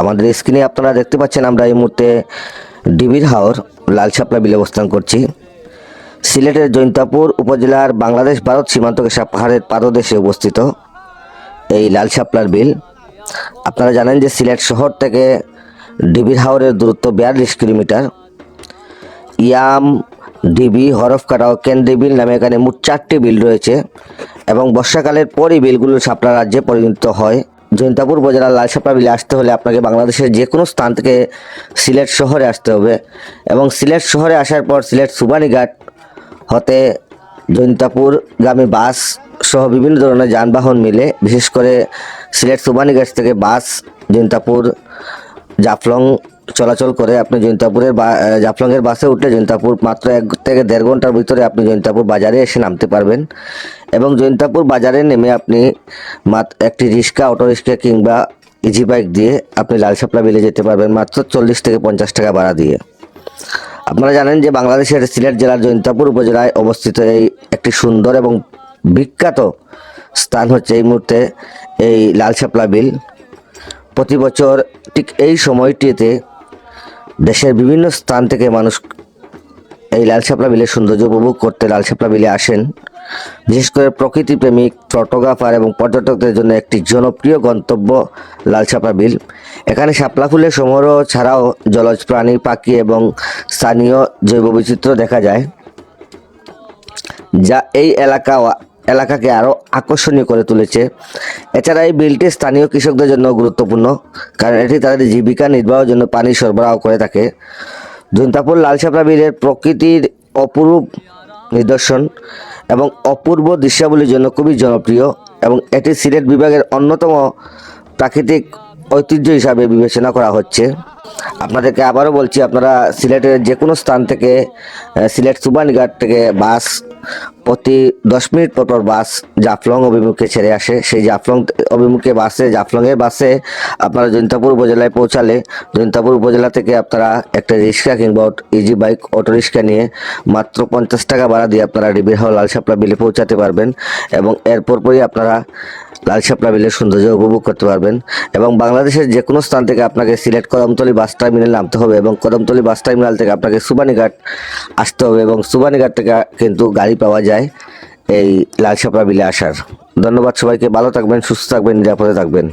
আমাদের স্ক্রিনে আপনারা দেখতে পাচ্ছেন আমরা এই মুহূর্তে ডিবির হাওর লাল শাপলা বিলে অবস্থান করছি। সিলেটের জৈন্তাপুর উপজেলার বাংলাদেশ ভারত সীমান্ত ঘেঁষা পাহাড়ের পাদদেশে অবস্থিত এই লাল শাপলার বিল। আপনারা জানেন যে সিলেট শহর থেকে ডিবির হাওরের দূরত্ব বিয়াল্লিশ কিলোমিটার। ইয়াম, ডিবি, হরফকাটা ও বিল নামে এখানে মোট চারটি বিল রয়েছে এবং বর্ষাকালের পরই বিলগুলো শাপলা রাজ্যে পরিণত হয়। জৈন্তাপুর উপজেলার লালসাপা বিলে আসতে হলে আপনাকে বাংলাদেশের যে কোনো স্থান থেকে সিলেট শহরে আসতে হবে এবং সিলেট শহরে আসার পর সিলেট সুবানীঘাট হতে জৈন্তাপুর গামী বাস সহ বিভিন্ন ধরনের যানবাহন মিলে, বিশেষ করে সিলেট সুবানীঘাট থেকে বাস জৈন্তাপুর জাফলং চলাচল করে আপনি জৈন্তাপুরের জাফলংয়ের বাসে উঠলে জৈন্তাপুর মাত্র এক থেকে দেড় ঘণ্টার ভিতরে আপনি জৈন্তাপুর বাজারে এসে নামতে পারবেন। এবং জৈন্তাপুর বাজারে নেমে আপনি একটি রিক্সা, অটো রিক্সা কিংবা ইজি বাইক দিয়ে আপনি লাল শাপলা বিলে যেতে পারবেন মাত্র চল্লিশ থেকে পঞ্চাশ টাকা ভাড়া দিয়ে। আপনারা জানেন যে বাংলাদেশের সিলেট জেলার জৈন্তাপুর উপজেলায় অবস্থিত এই একটি সুন্দর এবং বিখ্যাত স্থান হচ্ছে এই মুহূর্তে এই লাল শাপলা বিল। প্রতি বছর ঠিক এই সময়টিতে দেশের বিভিন্ন স্থান থেকে মানুষ এই লাল বিলের সৌন্দর্য উপভোগ করতে লাল বিলে আসেন। বিশেষ করে প্রকৃতি প্রেমিক ফটোগ্রাফার এবং পর্যটকদের জন্য একটি জনপ্রিয় গন্তব্য লাল বিল। এখানে শাপলা ফুলের সমারোহ ছাড়াও জলজ প্রাণী, পাখি এবং স্থানীয় জৈব বৈচিত্র্য দেখা যায়, যা এই এলাকা, এলাকাকে আরও আকর্ষণীয় করে তুলেছে। এছাড়া এই বিলটি স্থানীয় কৃষকদের জন্য গুরুত্বপূর্ণ, কারণ এটি তাদের জীবিকা নির্বাহের জন্য পানি সরবরাহ করে থাকে। জৈন্তাপুর লালসাপড়া বিলের প্রকৃতির অপরূপ নিদর্শন এবং অপূর্ব দৃশ্যাবলীর জন্য খুবই জনপ্রিয় এবং এটি সিলেট বিভাগের অন্যতম প্রাকৃতিক ঐতিহ্য হিসাবে বিবেচনা করা হচ্ছে। আপনাদেরকে আবারও বলছি, আপনারা সিলেটের যে কোনো স্থান থেকে সিলেট সুবানীঘাট থেকে বাস প্রতি দশ মিনিট পর পর বাস জাফলং অভিমুখে ছেড়ে আসে। সেই জাফলং অভিমুখে বাসে, জাফলংয়ের বাসে আপনারা জৈন্তাপুর উপজেলায় পৌঁছালে জৈন্তাপুর উপজেলা থেকে আপনারা একটা রিক্সা কিংবা ইজি বাইক অটো রিক্সা নিয়ে মাত্র পঞ্চাশ টাকা ভাড়া দিয়ে আপনারা ডিবির হাওয়া লাল সাপলা বিলে পৌঁছাতে পারবেন এবং এরপর পরই আপনারা লাল শাপলা বিলের সৌন্দর্য উপভোগ করতে পারবেন। এবং বাংলাদেশের যে কোনো স্থান থেকে আপনাকে সিলেট কদমতলি বাস টার্মিনালে নামতে হবে এবং কদমতলি বাস টার্মিনাল থেকে আপনাকে সুবানীঘাট আসতে হবে এবং সুবানীঘাট থেকে কিন্তু গাড়ি পাওয়া যায় এই লাল শাপলা বিলে আসার। ধন্যবাদ সবাইকে, ভালো থাকবেন, সুস্থ থাকবেন, নিরাপদে থাকবেন।